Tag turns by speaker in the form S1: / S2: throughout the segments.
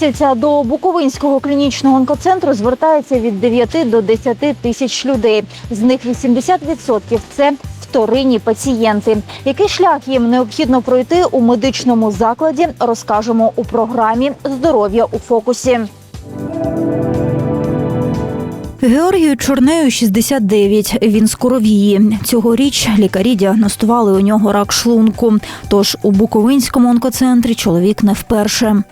S1: Щомісяця до Буковинського клінічного онкоцентру звертається від 9 до 10 тисяч людей. З них 80% – це вторинні пацієнти. Який шлях їм необхідно пройти у медичному закладі, розкажемо у програмі Здоров'я у фокусі. Георгію Чорнею 69. Він з Коровії. Цьогоріч лікарі діагностували у нього рак шлунку. Тож у Буковинському онкоцентрі чоловік не вперше.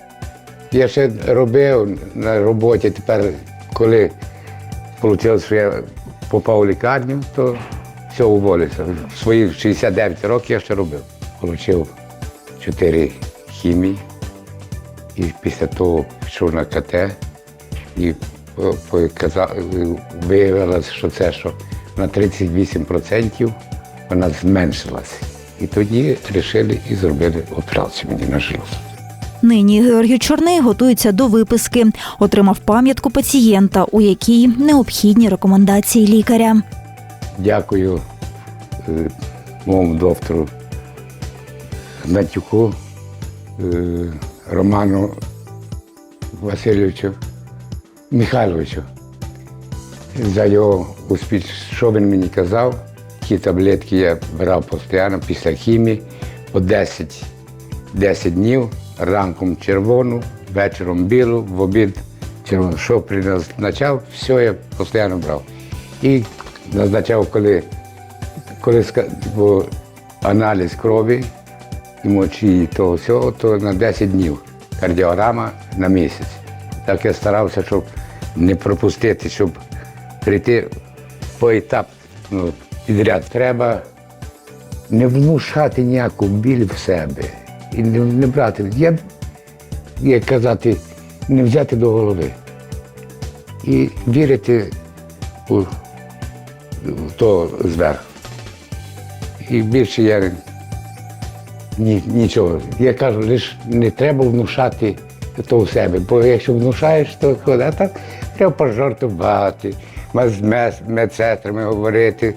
S2: Я ще робив на роботі тепер, коли вийшло, що я попав у лікарню, то все уволився. В свої 69 років я ще робив. Отримав 4 хімії і після того пішов на КТ і виявилося, що це що на 38% вона зменшилася. І тоді вирішили і зробили операцію мені на жилу.
S1: Нині Георгій Чорний готується до виписки. Отримав пам'ятку пацієнта, у якій необхідні рекомендації лікаря.
S2: Дякую е, моєму доктору Гнатюку е, Роману Васильовичу Михайловичу за його успіх, що він мені казав. Ті таблетки я брав постійно після хімії по 10, 10 днів, ранком червону, вечором білу, в обід червону. Що призначав, все я постійно брав. І назначав, коли, коли бо аналіз крові і мочі, і того всього, то на 10 днів. Кардіограма на місяць. Так я старався, щоб не пропустити, щоб прийти по етап ну, підряд. Треба не внушати ніяку біль в себе і не, не брати. Я, як казати, не взяти до голови. І вірити у, то зверху. І більше я ні, нічого. Я кажу, лише не треба внушати то в себе, бо якщо внушаєш, то а так треба пожартувати, з медсестрами говорити,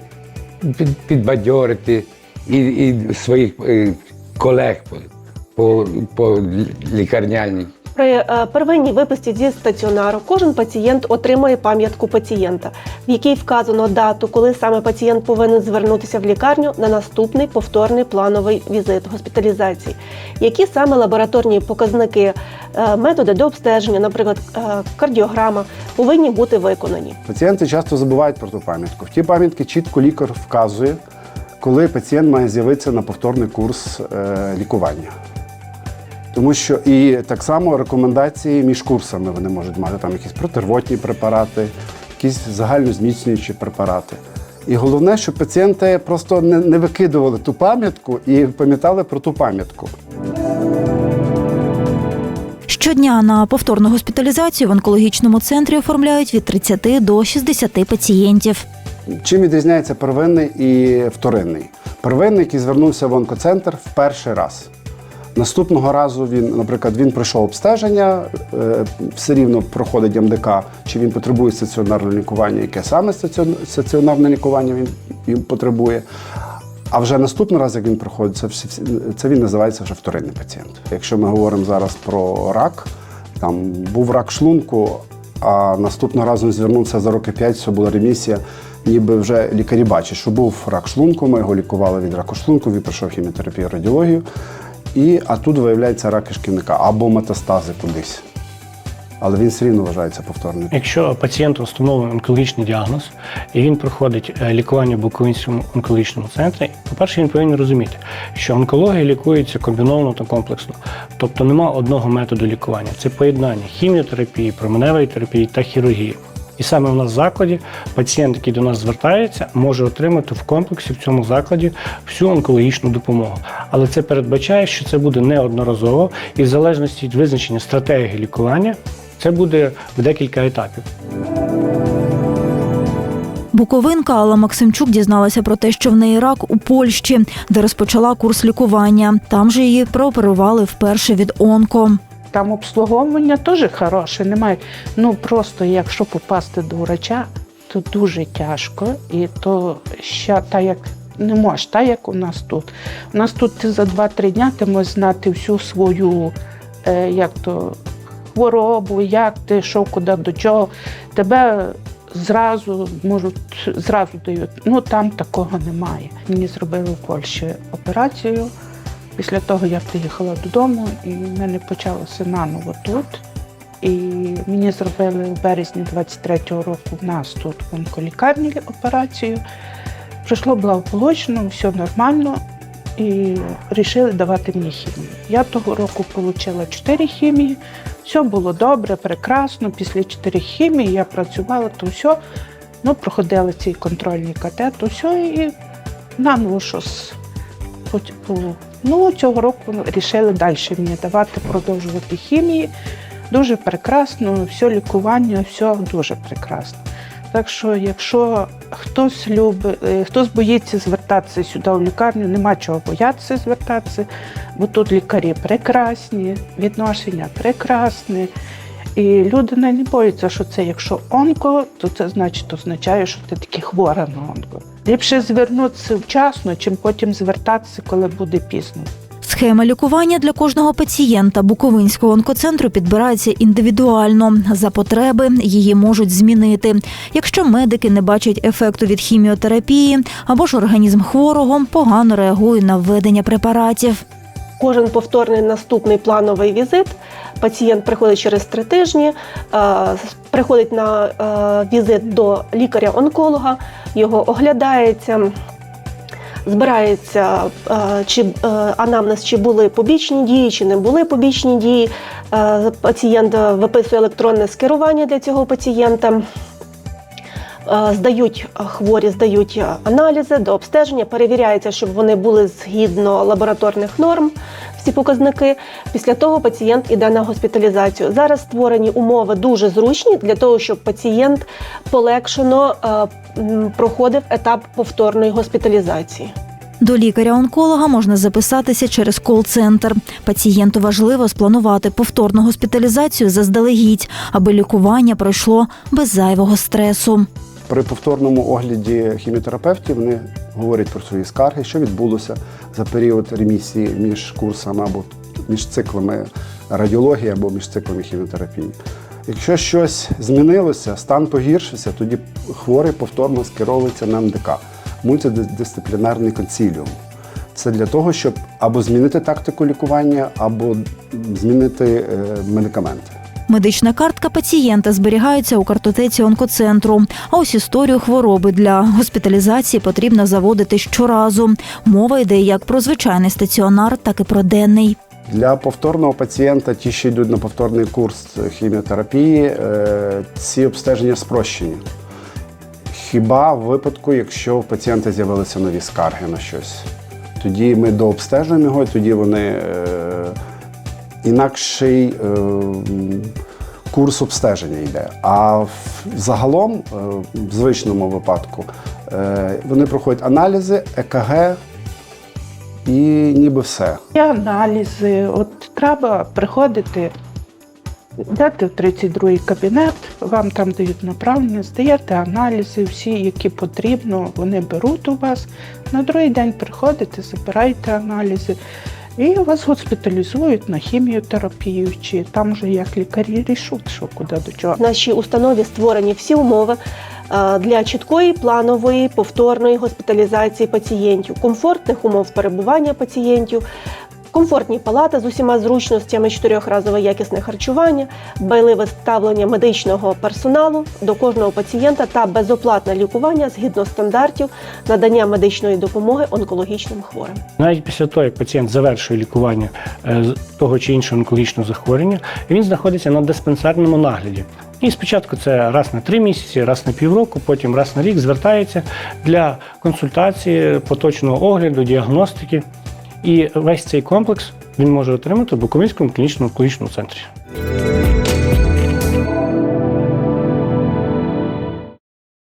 S2: під, підбадьорити і, і своїх е, колег по, по, лікарняній.
S3: При е, первинній виписці зі стаціонару кожен пацієнт отримує пам'ятку пацієнта, в якій вказано дату, коли саме пацієнт повинен звернутися в лікарню на наступний повторний плановий візит госпіталізації. Які саме лабораторні показники, е, методи до обстеження, наприклад, е, кардіограма, повинні бути виконані.
S4: Пацієнти часто забувають про ту пам'ятку. В ті пам'ятки чітко лікар вказує, коли пацієнт має з'явитися на повторний курс лікування. Тому що і так само рекомендації між курсами вони можуть мати там якісь протирвотні препарати, якісь загальнозміцнюючі препарати. І головне, щоб пацієнти просто не, не викидували ту пам'ятку і пам'ятали про ту пам'ятку.
S1: Щодня на повторну госпіталізацію в онкологічному центрі оформляють від 30 до 60 пацієнтів.
S4: Чим відрізняється первинний і вторинний? Первинний, який звернувся в онкоцентр в перший раз. Наступного разу він, наприклад, він пройшов обстеження, е, все рівно проходить МДК, чи він потребує стаціонарного лікування, яке саме стаціонарне лікування він, він потребує. А вже наступний раз, як він проходить, це, це він називається вже вторинний пацієнт. Якщо ми говоримо зараз про рак, там був рак шлунку, а наступного разу він звернувся за роки 5, все була ремісія. Ніби вже лікарі бачать, що був рак шлунку, ми його лікували від раку шлунку, він пройшов хіміотерапію, радіологію. І, а тут виявляється рак кишківника або метастази кудись. Але він все рівно вважається повторним.
S5: Якщо пацієнту встановлений онкологічний діагноз і він проходить е, лікування в Буковинському онкологічному центрі, по-перше, він повинен розуміти, що онкологія лікується комбіновано та комплексно. Тобто нема одного методу лікування. Це поєднання хіміотерапії, променевої терапії та хірургії. І саме в нас в закладі пацієнт, який до нас звертається, може отримати в комплексі в цьому закладі всю онкологічну допомогу. Але це передбачає, що це буде неодноразово, і в залежності від визначення стратегії лікування це буде в декілька етапів.
S1: Буковинка Алла Максимчук дізналася про те, що в неї рак у Польщі, де розпочала курс лікування. Там же її прооперували вперше від онко.
S6: Там обслуговування теж хороше, немає. Ну просто якщо попасти до врача, то дуже тяжко. І то ще та як не можеш, та як у нас тут. У нас тут ти за 2-3 дня ти можеш знати всю свою, е, як то хворобу, як ти, що, куди, до чого, тебе зразу можуть зразу дають. Ну там такого немає. Мені зробили в Польщі операцію. Після того я приїхала додому, і в мене почалося наново тут. І мені зробили в березні 23-го року в нас тут в онколікарні операцію. Пройшло благополучно, все нормально. І вирішили давати мені хімію. Я того року отримала 4 хімії, все було добре, прекрасно. Після 4 хімії я працювала, то все. Ну, проходила цей контрольний катет, то все, і наново щось. Ну, цього року вирішили далі мені давати, продовжувати хімії. Дуже прекрасно, все лікування, все дуже прекрасно. Так що, якщо хтось любить, е, хтось боїться звертатися сюди в лікарню, нема чого боятися звертатися, бо тут лікарі прекрасні, відношення прекрасні. І люди не бояться, що це якщо онко, то це значить означає, що ти таки хвора на онко. Ліпше звернутися вчасно, чим потім звертатися, коли буде пізно.
S1: Схема лікування для кожного пацієнта Буковинського онкоцентру підбирається індивідуально. За потреби її можуть змінити. Якщо медики не бачать ефекту від хіміотерапії або ж організм хворого погано реагує на введення препаратів.
S3: Кожен повторний наступний плановий візит. Пацієнт приходить через три тижні, е, приходить на е, візит до лікаря-онколога, його оглядається, збирається е, чи анамнез, чи були побічні дії, чи не були побічні дії. Пацієнт виписує електронне скерування для цього пацієнта. Е, Здають хворі, здають аналізи до обстеження, перевіряється, щоб вони були згідно лабораторних норм, всі показники. Після того пацієнт іде на госпіталізацію. Зараз створені умови дуже зручні для того, щоб пацієнт полегшено е, проходив етап повторної госпіталізації.
S1: До лікаря-онколога можна записатися через кол-центр. Пацієнту важливо спланувати повторну госпіталізацію заздалегідь, аби лікування пройшло без зайвого стресу.
S4: При повторному огляді хіміотерапевтів вони говорять про свої скарги, що відбулося за період ремісії між курсами або між циклами радіології або між циклами хіміотерапії. Якщо щось змінилося, стан погіршився, тоді хворий повторно скеровується на МДК мультидисциплінарний консиліум. Це для того, щоб або змінити тактику лікування, або змінити е, медикаменти.
S1: Медична картка пацієнта зберігається у картотеці онкоцентру. А ось історію хвороби для госпіталізації потрібно заводити щоразу. Мова йде як про звичайний стаціонар, так і про денний.
S4: Для повторного пацієнта, ті, що йдуть на повторний курс хіміотерапії, е, ці обстеження спрощені. Хіба в випадку, якщо у пацієнта з'явилися нові скарги на щось, тоді ми дообстежуємо його, тоді вони е, інакший е, курс обстеження йде. А загалом, е, в звичному випадку, е, вони проходять аналізи, ЕКГ і ніби все.
S6: Є аналізи, от треба приходити, йдете в 32-й кабінет, вам там дають направлення, здаєте аналізи, всі, які потрібно, вони беруть у вас. На другий день приходите, забираєте аналізи. І вас госпіталізують на хіміотерапію, чи там вже як лікарі рішуть, що куди до чого.
S3: В нашій установі створені всі умови е, для чіткої планової повторної госпіталізації пацієнтів, комфортних умов перебування пацієнтів. Комфортні палати з усіма зручностями, чотирьохразове якісне харчування, дбайливе ставлення медичного персоналу до кожного пацієнта та безоплатне лікування згідно стандартів надання медичної допомоги онкологічним хворим.
S5: Навіть після того, як пацієнт завершує лікування е, того чи іншого онкологічного захворювання, він знаходиться на диспансерному нагляді. І спочатку це раз на три місяці, раз на півроку, потім раз на рік звертається для консультації, поточного огляду, діагностики. І весь цей комплекс він може отримати в Буковинському клінічному онкологічному центрі.